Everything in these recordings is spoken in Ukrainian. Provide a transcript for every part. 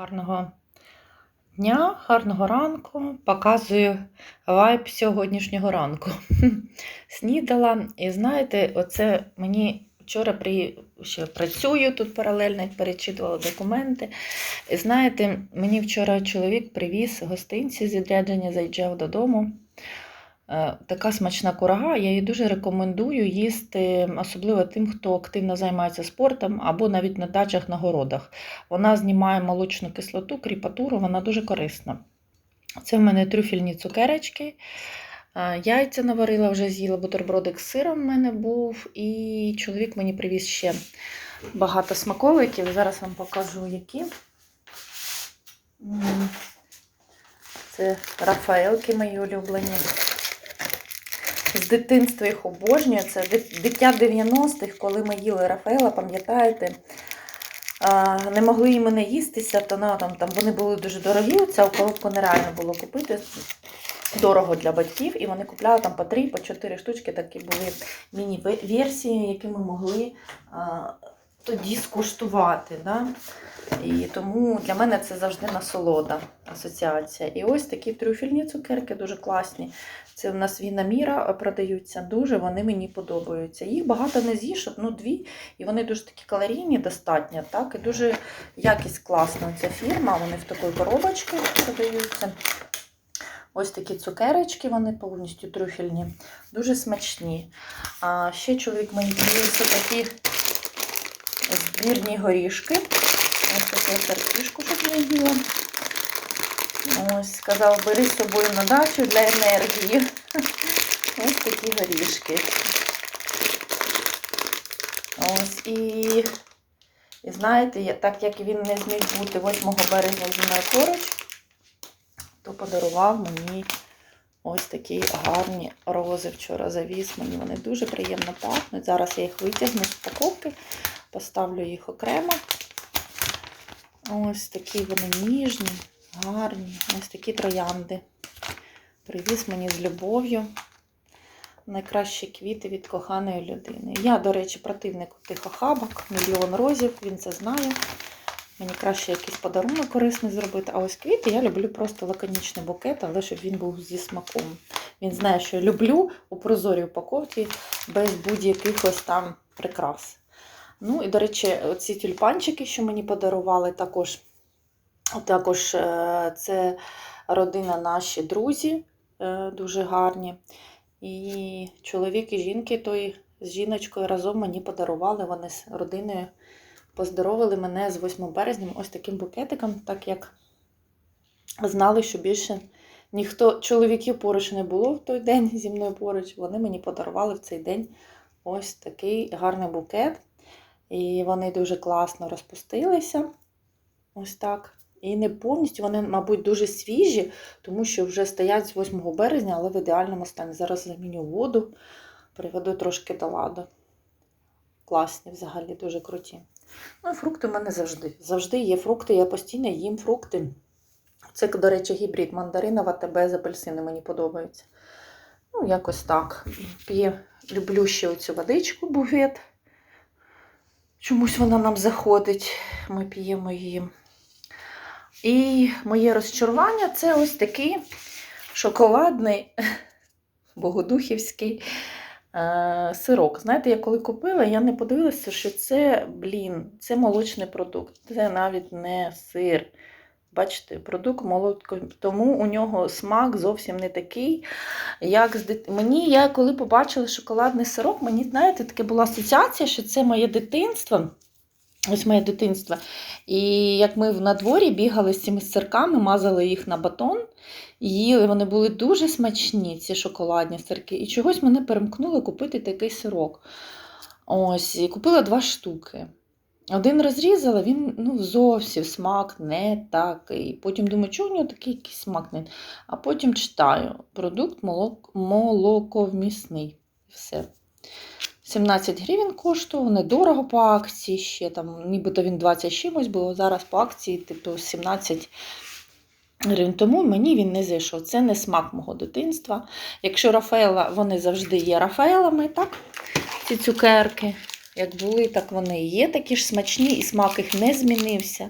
Гарного дня, гарного ранку. Показую вайб сьогоднішнього ранку. Снідала, і знаєте, оце мені вчора при... ще працюю тут паралельно, перечитувала документи. І знаєте, мені вчора чоловік привіз гостинці з відрядження, заїжджав додому. Е, Така смачна курага, я її дуже рекомендую їсти, особливо тим, хто активно займається спортом або навіть на дачах на городах. Вона знімає молочну кислоту, кріпатуру, вона дуже корисна. Це в мене трюфельні цукерочки. Е, Яйця наварила, вже з'їла, бутербродик з сиром в мене був. І чоловік мені привіз ще багато смаколиків. Зараз вам покажу, які. Це Рафаелки мої улюблені. З дитинства їх обожнюю. Це дит- дитя 90-х, коли ми їли Рафаела, пам'ятаєте, не могли їм не їстися, то на, там, там вони були дуже дорогі. Ця уколовку нереально було купити. Дорого для батьків, і вони купляли там по 3, по 4 штучки, такі були міні-версії, які ми могли тоді скуштувати. Да? І тому для мене це завжди насолода, асоціація. І ось такі трюфельні цукерки дуже класні. Це в нас Віна Міра продаються дуже, вони мені подобаються. Їх багато не з'їш, ну дві, і вони дуже такі калорійні, достатньо, так, і дуже якість класна. Ця фірма, вони в такій коробочці продаються. Ось такі цукерочки, вони повністю трюфельні, дуже смачні. А ще чоловік мені привіз такі збірні горішки. Ось таку картішку, щоб я їла. Ось, сказав, бери з собою на дачу для енергії. Ось такі горішки. Ось і, і знаєте, так як він не зміг бути 8 березня зі мною поруч, то подарував мені ось такі гарні рози вчора завіз. Мені вони дуже приємно пахнуть. Зараз я їх витягну з упаковки, поставлю їх окремо. Ось такі вони ніжні, гарні. Ось такі троянди. Привіз мені з любов'ю. Найкращі квіти від коханої людини. Я, до речі, противник тихохабок, мільйон розів, він це знає. Мені краще якийсь подарунок корисний зробити. А ось квіти я люблю просто лаконічний букет, але щоб він був зі смаком. Він знає, що я люблю у прозорій упаковці без будь-яких ось там прикрас. Ну і, до речі, ці тюльпанчики, що мені подарували, також, також е, це родина наші друзі, е, дуже гарні. І чоловік і жінки той з жіночкою разом мені подарували. Вони з родиною поздоровили мене з 8 березня ось таким букетиком, так як знали, що більше ніхто чоловіків поруч не було в той день зі мною поруч. Вони мені подарували в цей день ось такий гарний букет. І вони дуже класно розпустилися. Ось так. І не повністю, вони, мабуть, дуже свіжі, тому що вже стоять з 8 березня, але в ідеальному стані. Зараз заміню воду, приведу трошки до ладу. Класні взагалі, дуже круті. Ну, фрукти в мене завжди. Завжди є фрукти, я постійно їм фрукти. Це, до речі, гібрид мандаринова ТБ з апельсини мені подобається. Ну, якось так. П'є, люблю ще оцю водичку, буфет. Чомусь вона нам заходить, ми п'ємо її. І моє розчарування це ось такий шоколадний богодухівський е, сирок. Знаєте, я коли купила, я не подивилася, що це, блін, це молочний продукт. Це навіть не сир. Бачите, продукт молоко, тому у нього смак зовсім не такий, як з дит... Мені, я коли побачила шоколадний сирок, мені, знаєте, таке була асоціація, що це моє дитинство. Ось моє дитинство. І як ми на дворі бігали з цими сирками, мазали їх на батон, їли, вони були дуже смачні, ці шоколадні сирки. І чогось мене перемкнуло купити такий сирок. Ось, і купила два штуки. Один розрізала, він ну, зовсім смак не такий. Потім думаю, чого в нього такий якийсь смак не. А потім читаю: продукт молок... молоковмісний. Все. 17 гривень коштував, недорого по акції ще, там, нібито він 20 чимось було, зараз по акції типу 17 гривень. Тому мені він не зайшов. Це не смак мого дитинства. Якщо Рафаела, вони завжди є Рафаелами, так? Ці цукерки. Як були, так вони і є такі ж смачні, і смак їх не змінився.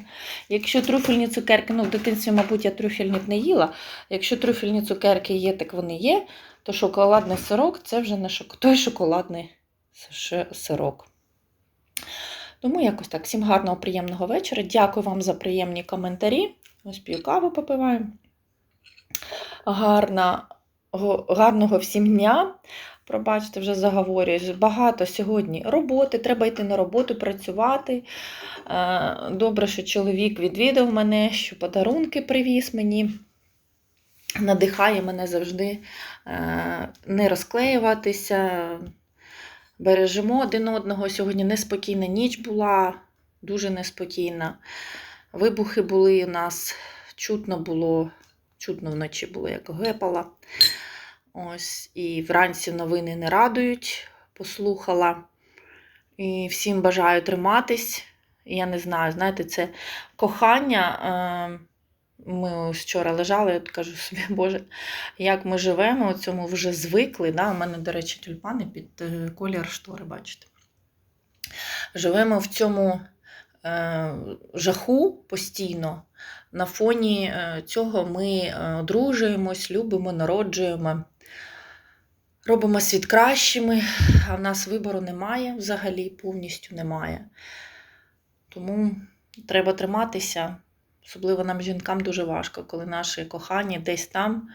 Якщо трюфельні цукерки, ну в дитинстві, мабуть, я трюфельних не їла. Якщо трюфельні цукерки є, так вони є, то шоколадний сирок це вже не шок... той шоколадний сирок. Тому якось так. Всім гарного, приємного вечора. Дякую вам за приємні коментарі. Ось п'ю каву попиваю. Гарна, гарного всім дня. Пробачте, вже заговорююсь. Багато сьогодні роботи, треба йти на роботу, працювати. Е, Добре, що чоловік відвідав мене, що подарунки привіз мені. Надихає мене завжди е, не розклеюватися. Бережемо один одного. Сьогодні неспокійна ніч була, дуже неспокійна. Вибухи були у нас, чутно було, чутно вночі було, як гепала. Ось, і вранці новини не радують, послухала. І всім бажаю триматись. Я не знаю, знаєте, це кохання. Е, Ми ось вчора лежали, я кажу собі, Боже, як ми живемо, у цьому вже звикли. Да? У мене, до речі, тюльпани під е, колір штори, бачите. Живемо в цьому е, жаху постійно. На фоні е, цього ми е, одружуємось, любимо, народжуємо, робимо світ кращими, а в нас вибору немає взагалі, повністю немає. Тому треба триматися. Особливо нам, жінкам, дуже важко, коли наші кохані десь там,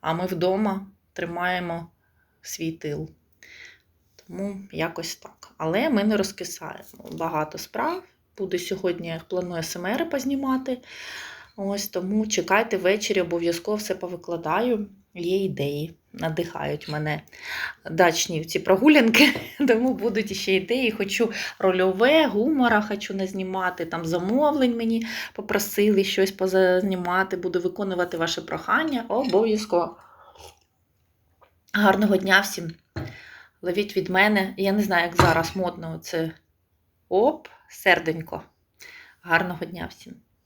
а ми вдома тримаємо свій тил. Тому якось так. Але ми не розкисаємо. Багато справ. Буду сьогодні, я планую СМР познімати. Ось тому чекайте ввечері, обов'язково все повикладаю. Є ідеї, надихають мене дачні ці прогулянки, тому будуть ще ідеї. Хочу рольове, гумора хочу назнімати, там замовлень мені попросили щось позазнімати, буду виконувати ваше прохання. Обов'язково. Гарного дня всім. Ловіть від мене. Я не знаю, як зараз модно це. Оп, серденько. Гарного дня всім.